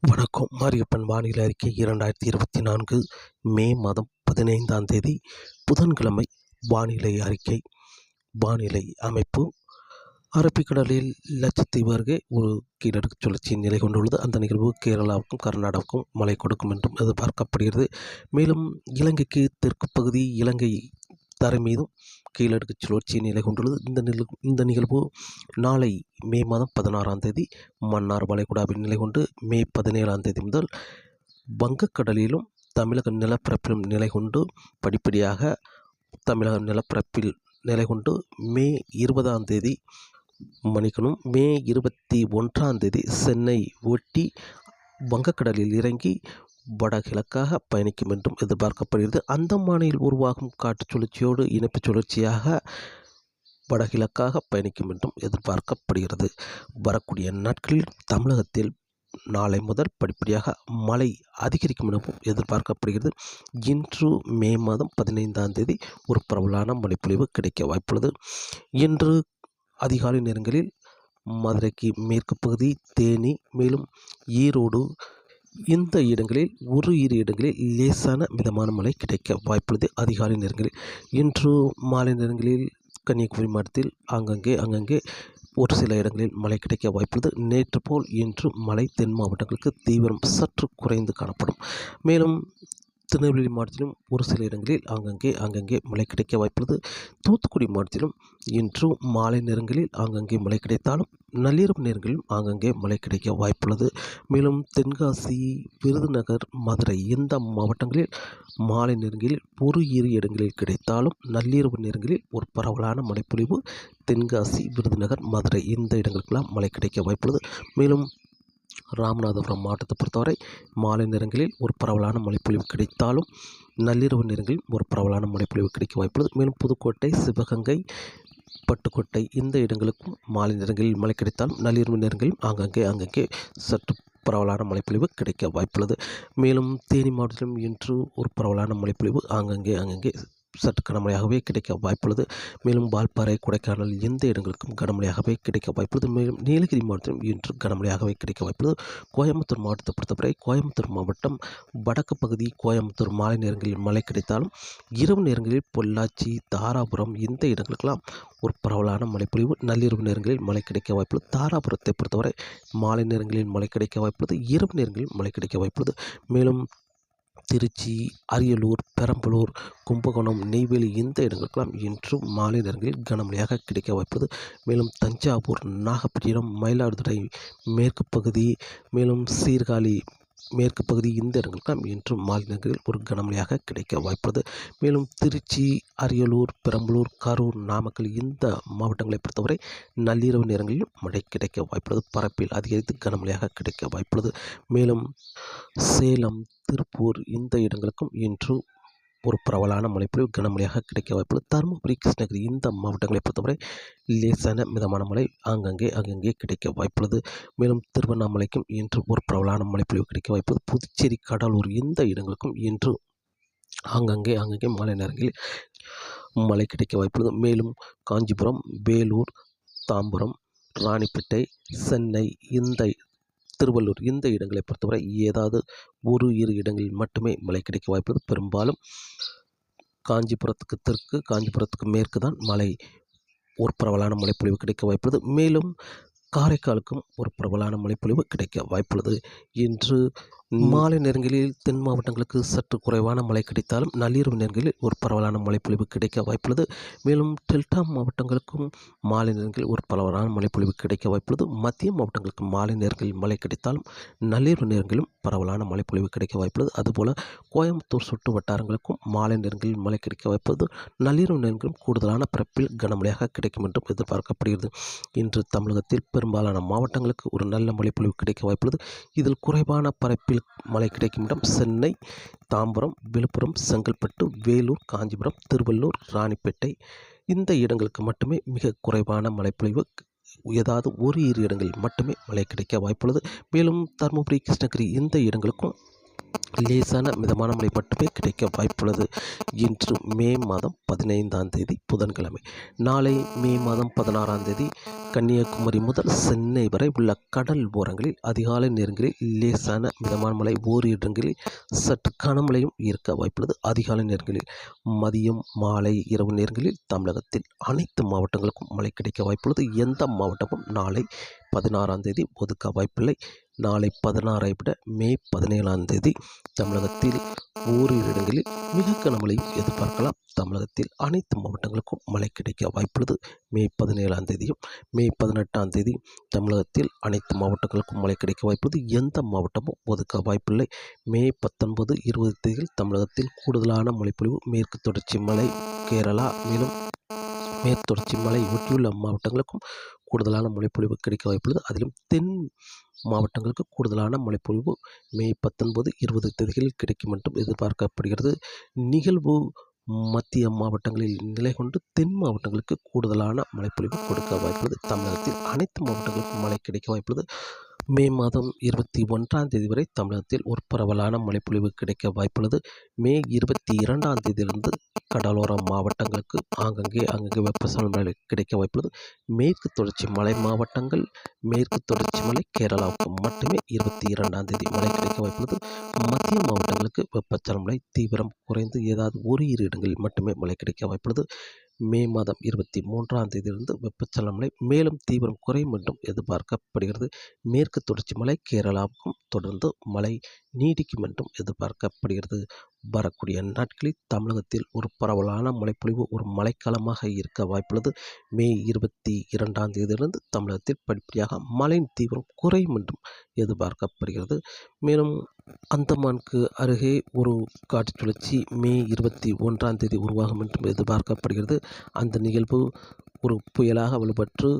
வணக்கம். மாரியப்பன் வானிலை அறிக்கை இரண்டாயிரத்தி இருபத்தி நான்கு மே மாதம் பதினைந்தாம் தேதி புதன்கிழமை வானிலை அறிக்கை. வானிலை அமைப்பு. அரபிக்கடலில் லட்சத்தீவு அருகே ஒரு கீழடுக்கு சுழற்சி நிலை கொண்டுள்ளது. அந்த நிகழ்வு கேரளாவுக்கும் கர்நாடகாவுக்கும் மழை கொடுக்கும் என்றும் எதிர்பார்க்கப்படுகிறது. மேலும் இலங்கைக்கு தெற்கு பகுதி இலங்கை தரை மீதும் கீழடுக்கு சுழற்சி நிலை கொண்டுள்ளது. இந்த நில இந்த நிகழ்வு நாளை மே மாதம் பதினாறாம் தேதி மன்னார் வளைகுடாவில் நிலை கொண்டு மே பதினேழாம் தேதி முதல் வங்கக்கடலிலும் தமிழக நிலப்பரப்பிலும் நிலை கொண்டு படிப்படியாக தமிழக நிலப்பரப்பில் நிலை கொண்டு மே இருபதாம் தேதி மணிக்கணும். மே இருபத்தி ஒன்றாம் தேதி சென்னை ஒட்டி வங்கக்கடலில் இறங்கி வடகிழக்காக பயணிக்கும் என்றும் எதிர்பார்க்கப்படுகிறது. அந்தமானில் உருவாகும் காற்று சுழற்சியோடு இணைப்புச் சுழற்சியாக வடகிழக்காக பயணிக்கும் என்றும் எதிர்பார்க்கப்படுகிறது. வரக்கூடிய நாட்களில் தமிழகத்தில் நாளை முதல் படிப்படியாக மழை அதிகரிக்கும் எனவும் எதிர்பார்க்கப்படுகிறது. இன்று மே மாதம் பதினைந்தாம் தேதி ஒரு பரவலான மழைப்பொழிவு கிடைக்க வாய்ப்புள்ளது. இன்று அதிகாலை நேரங்களில் மதுரைக்கு மேற்கு பகுதி தேனி மேலும் ஈரோடு இந்த இடங்களில் ஒரு இரு இடங்களில் லேசான மிதமான மழை கிடைக்க வாய்ப்புள்ளது அதிகாலை நேரங்களில். இன்று மாலை நேரங்களில் கன்னியாகுமரி மாவட்டத்தில் ஆங்கங்கே அங்கங்கே ஒரு சில இடங்களில் மழை கிடைக்க வாய்ப்புள்ளது. நேற்று போல் இன்று மழை தென் மாவட்டங்களுக்கு தீவிரம் சற்று குறைந்து காணப்படும். மேலும் திருநெல்வேலி மாவட்டத்திலும் ஒரு சில இடங்களில் ஆங்கங்கே அங்கங்கே மழை கிடைக்க வாய்ப்புள்ளது. தூத்துக்குடி மாவட்டத்திலும் இன்று மாலை நேரங்களில் ஆங்கங்கே மழை கிடைத்தாலும் நள்ளிரவு நேரங்களில் ஆங்கங்கே மழை கிடைக்க வாய்ப்புள்ளது. மேலும் தென்காசி விருதுநகர் மதுரை இந்த மாவட்டங்களில் மாலை நேரங்களில் ஒரு இரு இடங்களில் கிடைத்தாலும் நள்ளிரவு நேரங்களில் ஒரு பரவலான மழைப்பொழிவு தென்காசி விருதுநகர் மதுரை இந்த இடங்களுக்கெல்லாம் மழை கிடைக்க வாய்ப்புள்ளது. மேலும் ராமநாதபுரம் மாவட்டத்தை பொறுத்தவரை மாலை நேரங்களில் ஒரு பரவலான மழைப்பொழிவு கிடைத்தாலும் நள்ளிரவு நேரங்களில் ஒரு பரவலான மழைப்பொழிவு கிடைக்க வாய்ப்புள்ளது. மேலும் புதுக்கோட்டை சிவகங்கை பட்டுக்கோட்டை இந்த இடங்களுக்கும் மாலை நேரங்களில் மழை கிடைத்தால் நள்ளிரவு நேரங்களில் ஆங்காங்கே ஆங்காங்கே சற்று பரவலான மழைப்பொழிவு கிடைக்க வாய்ப்புள்ளது. மேலும் தேனி மாவட்டத்திலும் இன்று ஒரு பரவலான மழைப்பொழிவு ஆங்காங்கே அங்கங்கே சற்று கனமழையாகவே கிடைக்க வாய்ப்புள்ளது. மேலும் வால்பாறை கொடைக்கானல் எந்த இடங்களுக்கும் கனமழையாகவே கிடைக்க வாய்ப்புள்ளது. மேலும் நீலகிரி மாவட்டத்திலும் இன்று கனமழையாகவே கிடைக்க வாய்ப்புள்ளது. கோயம்புத்தூர் மாவட்டத்தை பொறுத்தவரை கோயம்புத்தூர் மாவட்டம் வடக்கு பகுதி கோயம்புத்தூர் மாலை நேரங்களில் மழை கிடைத்தாலும் இரவு நேரங்களில் பொள்ளாச்சி தாராபுரம் இந்த இடங்களுக்கெல்லாம் ஒரு பரவலான மழைப்பொழிவு நள்ளிரவு நேரங்களில் மழை கிடைக்க வாய்ப்புள்ளது. தாராபுரத்தை பொறுத்தவரை மாலை நேரங்களில் மழை கிடைக்க வாய்ப்புள்ளது. இரவு நேரங்களில் மழை கிடைக்க வாய்ப்புள்ளது. மேலும் திருச்சி அரியலூர் பெரம்பலூர் கும்பகோணம் நெய்வேலி இந்த இடங்களுக்கெல்லாம் இன்றும் மாலை நேரங்களில் கனமழையாக கிடைக்க வாய்ப்புள்ளது மேலும் தஞ்சாவூர் நாகப்பட்டினம் மயிலாடுதுறை மேற்கு பகுதி மேலும் சீர்காழி மேற்கு பகுதி இந்த இடங்களுக்கெல்லாம் இன்றும் மாலை நேரங்களில் ஒரு கனமழையாக கிடைக்க வாய்ப்புள்ளது. மேலும் திருச்சி அரியலூர் பெரம்பலூர் கரூர் நாமக்கல் இந்த மாவட்டங்களை பொறுத்தவரை நள்ளிரவு நேரங்களில் மழை கிடைக்க வாய்ப்புள்ளது. பரப்பில் அதிகரித்து கனமழையாக கிடைக்க வாய்ப்புள்ளது. மேலும் சேலம் திருப்பூர் இந்த இடங்களுக்கும் இன்று ஒரு பிரபலான மழைப்பொழிவு கனமழையாக கிடைக்க வாய்ப்புள்ளது. தருமபுரி கிருஷ்ணகிரி இந்த மாவட்டங்களை பொறுத்தவரை லேசான மிதமான மழை ஆங்கங்கே அங்கங்கே கிடைக்க வாய்ப்புள்ளது. மேலும் திருவண்ணாமலைக்கும் இன்று ஒரு பிரபலான மழைப்பொழிவு கிடைக்க வாய்ப்புள்ளது. புதுச்சேரி கடலூர் இந்த இடங்களுக்கும் இன்று ஆங்கங்கே ஆங்கங்கே மழை நேரங்களில் மழை கிடைக்க வாய்ப்புள்ளது. மேலும் காஞ்சிபுரம் வேலூர் தாம்பரம் ராணிப்பேட்டை சென்னை இந்த திருவள்ளூர் இந்த இடங்களை பொறுத்தவரை ஏதாவது ஒரு இரு இடங்களில் மட்டுமே மழை கிடைக்க வாய்ப்பு பெரும்பாலும் காஞ்சிபுரத்துக்கு தெற்கு காஞ்சிபுரத்துக்கு மேற்கு தான் மழை ஒரு பரவலான மழைப்பொழிவு கிடைக்க வாய்ப்புள்ளது மேலும் காரைக்காலுக்கும் ஒரு பிரபலான மழைப்பொழிவு கிடைக்க வாய்ப்புள்ளது இன்று மாலை நேரங்களில் தென் மாவட்டங்களுக்கு சற்று குறைவான மழை கிடைத்தாலும் நள்ளிரவு நேரங்களில் ஒரு பரவலான மழைப்பொழிவு கிடைக்க வாய்ப்புள்ளது. மேலும் டெல்டா மாவட்டங்களுக்கும் மாலை நேரங்களில் ஒரு பரவலான மழைப்பொழிவு கிடைக்க வாய்ப்புள்ளது. மத்திய மாவட்டங்களுக்கு மாலை நேரங்களில் மழை கிடைத்தாலும் நள்ளிரவு நேரங்களிலும் பரவலான மழைப்பொழிவு கிடைக்க வாய்ப்புள்ளது. அதுபோல் கோயம்புத்தூர் சுற்று வட்டாரங்களுக்கும் மாலை நேரங்களில் மழை கிடைக்க வாய்ப்புள்ளது. நள்ளிரவு நேரங்களும் கூடுதலான பிறப்பில் கனமழையாக கிடைக்கும் என்றும் எதிர்பார்க்கப்படுகிறது. இன்று தமிழகத்தில் பெரும்பாலான மாவட்டங்களுக்கு ஒரு நல்ல மழைப்பொழிவு கிடைக்க வாய்ப்புள்ளது. இதில் குறைவான பரப்பில் மழை கிடைக்கும் இடம் சென்னை தாம்பரம் விழுப்புரம் செங்கல்பட்டு வேலூர் காஞ்சிபுரம் திருவள்ளூர் ராணிப்பேட்டை இந்த இடங்களுக்கு மட்டுமே மிக குறைவான மழைப்பொழிவு ஏதாவது ஒரு இரு இடங்களில் மட்டுமே மழை கிடைக்க வாய்ப்புள்ளது. மேலும் தருமபுரி கிருஷ்ணகிரி இந்த இடங்களுக்கும் லேசான மிதமான மழை மட்டுமே கிடைக்க வாய்ப்புள்ளது. இன்று மே மாதம் பதினைந்தாம் தேதி புதன்கிழமை. நாளை மே மாதம் பதினாறாம் தேதி கன்னியாகுமரி முதல் சென்னை வரை உள்ள கடல் ஓரங்களில் அதிகாலை நேரங்களில் லேசான மிதமான மழை ஓரிரு இடங்களில் சற்று கனமழையும் இருக்க வாய்ப்புள்ளது. அதிகாலை நேரங்களில் மதியம் மாலை இரவு நேரங்களில் தமிழகத்தில் அனைத்து மாவட்டங்களுக்கும் மழை கிடைக்க வாய்ப்புள்ளது. எந்த மாவட்டமும் நாளை பதினாறாம் தேதி ஒதுக்க வாய்ப்பில்லை. நாளை பதினாறை விட மே பதினேழாம் தேதி தமிழகத்தில் ஓரிரு இடங்களில் மிக கனமழையும் எதிர்பார்க்கலாம். தமிழகத்தில் அனைத்து மாவட்டங்களுக்கும் மழை கிடைக்க வாய்ப்புள்ளது. மே பதினேழாம் தேதியும் மே பதினெட்டாம் தேதி தமிழகத்தில் அனைத்து மாவட்டங்களுக்கும் மழை கிடைக்க வாய்ப்புள்ளது. எந்த மாவட்டமும் ஒதுக்க வாய்ப்பில்லை. மே பத்தொன்பது இருபது தேதியில் தமிழகத்தில் கூடுதலான மழைப்பொழிவு மேற்கு தொடர்ச்சி மலை கேரளா மேலும் மேற்கு தொடர்ச்சி மலை ஒட்டியுள்ள மாவட்டங்களுக்கும் கூடுதலான மழைப்பொழிவு கிடைக்க வாய்ப்புள்ளது. அதிலும் தென் மாவட்டங்களுக்கு கூடுதலான மழைப்பொழிவு மே பத்தொன்பது இருபது தேதிகளில் கிடைக்கும் என்றும் எதிர்பார்க்கப்படுகிறது. நிகழ்வு மத்திய மாவட்டங்களில் நிலை கொண்டு தென் மாவட்டங்களுக்கு கூடுதலான மழைப்பொழிவு கொடுக்க வாய்ப்புள்ளது. தமிழகத்தில் அனைத்து மாவட்டங்களுக்கும் மழை கிடைக்க வாய்ப்புள்ளது. மே மாதம் இருபத்தி ஒன்றாம் தேதி வரை தமிழகத்தில் ஒரு பரவலான மழைப்பொழிவு கிடைக்க வாய்ப்புள்ளது. மே இருபத்தி இரண்டாம் தேதியிலிருந்து கடலோர மாவட்டங்களுக்கு ஆங்கங்கே அங்கங்கே வெப்பசலன மழை கிடைக்க வாய்ப்புள்ளது. மேற்கு தொடர்ச்சி மலை மாவட்டங்கள் மேற்கு தொடர்ச்சி மலை கேரளாவுக்கு மட்டுமே இருபத்தி இரண்டாம் தேதி மழை கிடைக்க வாய்ப்புள்ளது. மத்திய மாவட்டங்களுக்கு வெப்பச்சலன மழை தீவிரம் குறைந்து ஏதாவது ஒரு இரு இடங்களில் மட்டுமே மழை கிடைக்க வாய்ப்புள்ளது. மே மாதம் இருபத்தி மூன்றாம் தேதியிலிருந்து வெப்பச்சலன மழை மேலும் தீவிரம் குறையும் என்றும் எதிர்பார்க்கப்படுகிறது. மேற்கு தொடர்ச்சி மலை கேரளாவுக்கும் தொடர்ந்து மழை நீடிக்கும் என்றும் எதிர்பார்க்கப்படுகிறது. வரக்கூடிய நாட்களில் தமிழகத்தில் ஒரு பரவலான மழைப்பொழிவு ஒரு மழைக்காலமாக இருக்க வாய்ப்புள்ளது. மே இருபத்தி இரண்டாம் தேதியிலிருந்து தமிழகத்தில் படிப்படியாக மழையின் தீவிரம் குறையும் என்றும் எதிர்பார்க்கப்படுகிறது. மேலும் அந்தமானுக்கு அருகே ஒரு காற்று சுழற்சி மே இருபத்தி ஒன்றாம் தேதி உருவாகும் என்றும் எதிர்பார்க்கப்படுகிறது. அந்த நிகழ்வு ஒரு புயலாக வலுப்பெற்று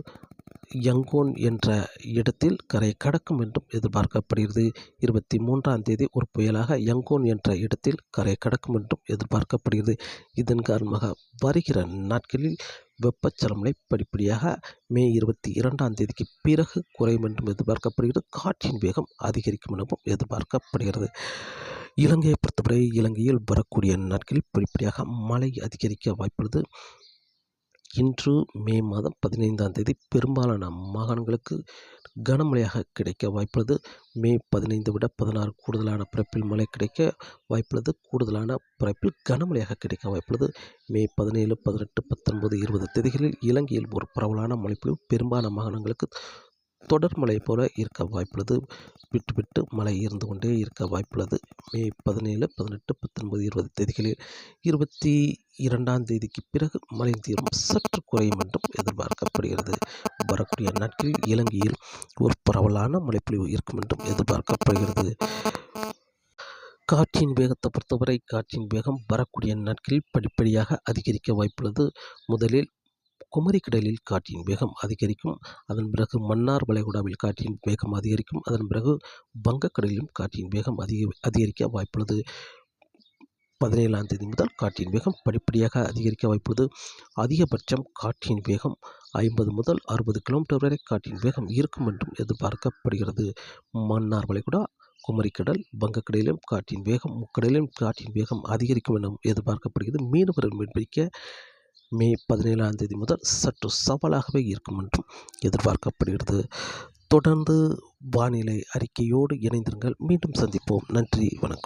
யங்கோன் என்ற இடத்தில் கரை கடக்கும் என்றும் எதிர்பார்க்கப்படுகிறது. இருபத்தி மூன்றாம் தேதி ஒரு புயலாக யங்கோன் என்ற இடத்தில் கரை கடக்கும் என்றும் எதிர்பார்க்கப்படுகிறது. இதன் காரணமாக வருகிற நாட்களில் வெப்பச்சலமலை படிப்படியாக மே இருபத்தி இரண்டாம் தேதிக்கு பிறகு குறையும் என்றும் எதிர்பார்க்கப்படுகிறது. காற்றின் வேகம் அதிகரிக்கும் எனவும் எதிர்பார்க்கப்படுகிறது. இலங்கையை பொறுத்தவரை இலங்கையில் வரக்கூடிய நாட்களில் படிப்படியாக மழை அதிகரிக்க வாய்ப்புள்ளது. இன்று மே மாதம் பதினைந்தாம் தேதி பெரும்பாலான மாகாணங்களுக்கு கனமழையாக கிடைக்க வாய்ப்புள்ளது. மே பதினைந்து விட பதினாறு கூடுதலான பிறப்பில் மழை கிடைக்க வாய்ப்புள்ளது. கூடுதலான பிறப்பில் கனமழையாக கிடைக்க வாய்ப்புள்ளது. மே பதினேழு பதினெட்டு பத்தொன்பது இருபது தேதிகளில் இலங்கையில் ஒரு பரவலான மழைப்பொழிவு பெரும்பாலான மாகாணங்களுக்கு தொடர் மழை போல இருக்க வாய்ப்புள்ளது. விட்டு விட்டு மழை இருந்து கொண்டே இருக்க வாய்ப்புள்ளது. மே பதினேழு பதினெட்டு பத்தொன்பது இருபது தேதிகளில் இருபத்தி இரண்டாம் தேதிக்கு பிறகு மழை தீவிரம் சற்று குறையும் என்றும் எதிர்பார்க்கப்படுகிறது. வரக்கூடிய நாட்களில் இலங்கையில் ஒரு பரவலான மழைப்பொழிவு இருக்கும் என்றும் எதிர்பார்க்கப்படுகிறது. காற்றின் வேகத்தை பொறுத்தவரை காற்றின் வேகம் வரக்கூடிய நாட்களில் படிப்படியாக அதிகரிக்க வாய்ப்புள்ளது. முதலில் குமரி கடலில் காற்றின் வேகம் அதிகரிக்கும். அதன் பிறகு மன்னார் வளைகுடாவில் காற்றின் வேகம் அதிகரிக்கும். அதன் பிறகு வங்கக்கடலிலும் காற்றின் வேகம் அதிக அதிகரிக்க வாய்ப்புள்ளது. பதினேழாம் தேதி முதல் காற்றின் வேகம் படிப்படியாக அதிகரிக்க வாய்ப்புள்ளது. அதிகபட்சம் காற்றின் வேகம் ஐம்பது முதல் அறுபது கிலோமீட்டர் வரை காற்றின் வேகம் இருக்கும் என்றும் எதிர்பார்க்கப்படுகிறது. மன்னார் வளைகுடா குமரிக்கடல் வங்கக்கடலிலும் காற்றின் வேகம் முக்கடலிலும் காற்றின் வேகம் அதிகரிக்கும் என எதிர்பார்க்கப்படுகிறது. மீனவர்கள் மீன்பிடிக்க மே பதினேழாம் தேதி முதல் சற்று சவாலாகவே இருக்கும் என்றும் எதிர்பார்க்கப்படுகிறது. தொடர்ந்து வானிலை அறிக்கையோடு இணைந்திருங்கள். மீண்டும் சந்திப்போம். நன்றி. வணக்கம்.